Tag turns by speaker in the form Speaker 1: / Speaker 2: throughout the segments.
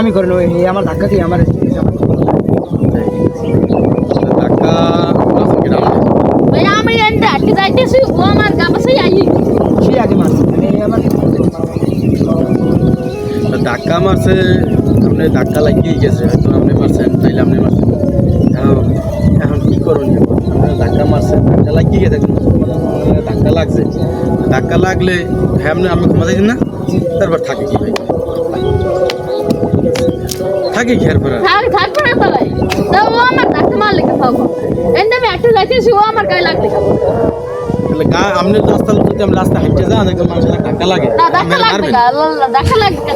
Speaker 1: আমি করে নই আমার ধাক্কা দিয়ে আমার
Speaker 2: ধাক্কা
Speaker 3: আমি যাইতেছি ও আমার
Speaker 2: ধাক্কা মারছে আপনি ধাক্কা লাগিয়ে গেছে হয়তো আপনি মারছেন তাইলে আপনি মারছেন। এখন এখন কি করণীয় আপনার ধাক্কা মারছে ধাক্কা লাগিয়ে গেছে ধাক্কা লাগছে। ধাক্কা লাগলে হ্যাঁ আপনি আমি ঘুমা থাকেন না? তারপর থাকে কি ভাই? থাকে
Speaker 3: না তো ও আমার ধাক্কা মারলে খাব? এনতে আমি আটকে যাইতেছি, ও আমার গায়ে লাগলে খাব।
Speaker 2: তাহলে গা আপনি রাস্তা যদি আমি রাস্তা হাঁটতে যান মানুষের ধাক্কা লাগে। আপনি
Speaker 3: লাগবে না,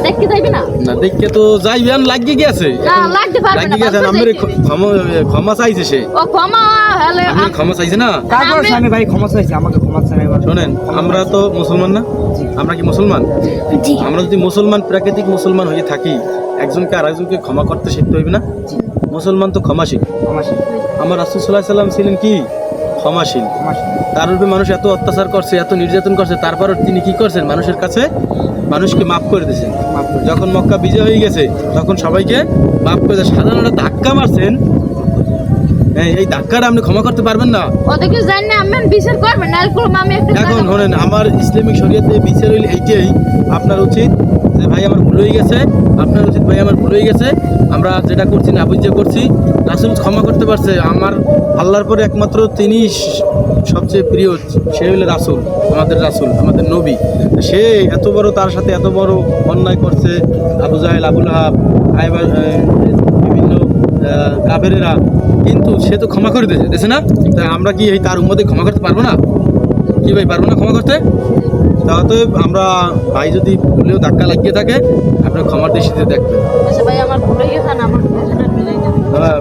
Speaker 3: দেখতে যাইবি না?
Speaker 2: না দেখে তো যাইবেন গেছে।
Speaker 3: লাগতে পারবে
Speaker 2: গেছে আমার ক্ষমা ক্ষমা চাইছে সে।
Speaker 3: ও ক্ষমা হলে
Speaker 2: আপনি ক্ষমা চাইছে না?
Speaker 1: তারপর
Speaker 3: আমি-
Speaker 1: আমি ভাই ক্ষমা চাইছি? আমাকে ক্ষমা চাই এবার
Speaker 2: আমরা তো মুসলমান না? আমরা কি মুসলমান? আমরা যদি মুসলমান প্রাকৃতিক মুসলমান হয়ে থাকি একজনকে আর একজনকে ক্ষমা করতে শিখতে হইবে না? মুসলমান তো ক্ষমাশীল।
Speaker 1: ক্ষমা চাই
Speaker 2: আমার রাসুল সাল্লাহ সাল্লাম ছিলেন কি? ক্ষমাশীল। তার উপরে মানুষ এত অত্যাচার করছে এত নির্যাতন করছে তারপর তিনি কি করছেন? মানুষের কাছে মানুষকে মাফ করে দিয়েছেন। যখন মক্কা বিজয় হয়ে গেছে তখন সবাইকে মাফ করে দেয় সাধারণ একটা ধাক্কা মারছেন। এই ধাক্কাটা আপনি ক্ষমা করতে পারবেন না।
Speaker 3: ওদেরকে জানি না আমি বিচার করবেন না আমি একটা
Speaker 2: এখন শোনেন আমার ইসলামিক শরীয়তে বিচার হইলে এইটাই আপনার উচিত যে ভাই আমার ভুল হয়ে গেছে। আপনার উচিত ভাই আমার ভুল হয়ে গেছে। আমরা যেটা করছি না বুঝে করছি। রাসুল ক্ষমা করতে পারছে আমার আল্লাহর পরে একমাত্র তিনি সবচেয়ে প্রিয় সে হইলে রাসুল আমাদের রাসুল আমাদের নবী। সে এত বড় তার সাথে এত বড় অন্যায় করছে আবু জাহেল আবুল হাব আইবার বিভিন্ন আহ, কাফেরেরা। কিন্তু সে তো ক্ষমা করে দিয়েছে দেখছে না? তা আমরা কি এই তার উম্মতে ক্ষমা করতে পারব না? কি ভাই পারব না ক্ষমা করতে? তাহলে আমরা ভাই যদি ভুলেও ধাক্কা লাগিয়ে থাকে আপনার ক্ষমার দৃষ্টিতে দেখবেন।
Speaker 3: আচ্ছা ভাই আমার না?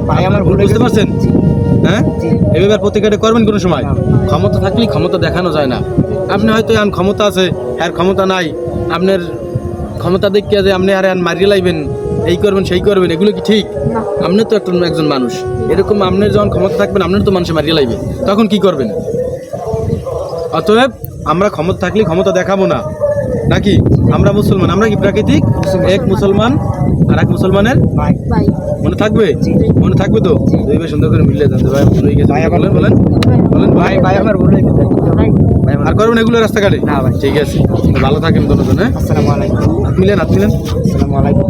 Speaker 1: ভাই, আমার ভুল
Speaker 2: বুঝতে পারছেন? হ্যাঁ?
Speaker 1: জি।
Speaker 2: এবার প্রতিকারে করবেন কোনো সময়?
Speaker 1: হ্যাঁ।
Speaker 2: ক্ষমতা থাকলেই ক্ষমতা দেখানো যায় না। আপনি হয়তো এখন ক্ষমতা আছে আর ক্ষমতা নাই। আপনার ক্ষমতা দেখিয়ে যে আপনি আর মারিয়ে লাইবেন এই করবেন সেই করবেন এগুলো কি ঠিক? আপনি তো একটা একজন মানুষ। এরকম আপনার যখন ক্ষমতা থাকবেন আপনার তো মানুষে মারিয়ে লাইবে তখন কি করবেন? অতএব আমরা ক্ষমতা থাকলে ক্ষমতা দেখাবো না। নাকি? আমরা মুসলমান আমরা কি প্রাকৃতিক? এক মুসলমান আর এক মুসলমানের?
Speaker 1: ভাই।
Speaker 3: ভাই।
Speaker 2: মনে থাকবে? মনে থাকবে তো? দুই ভাই সুন্দর করে মিলিয়ে দেন ভাই ভুল হয়ে গেছে।
Speaker 1: ভাই,
Speaker 2: বলেন বলেন। বলেন
Speaker 1: ভাই। ভাই আমার ভুল হয়ে গেছে।
Speaker 2: আর করবেন এগুলো রাস্তাঘাটে?
Speaker 1: না ভাই।
Speaker 2: ঠিক আছে। ভালো থাকেন দুজন হ্যাঁ?
Speaker 1: আসসালামু আলাইকুম।
Speaker 2: মিলেন আপনি মিলেন।
Speaker 1: আসসালামু আলাইকুম।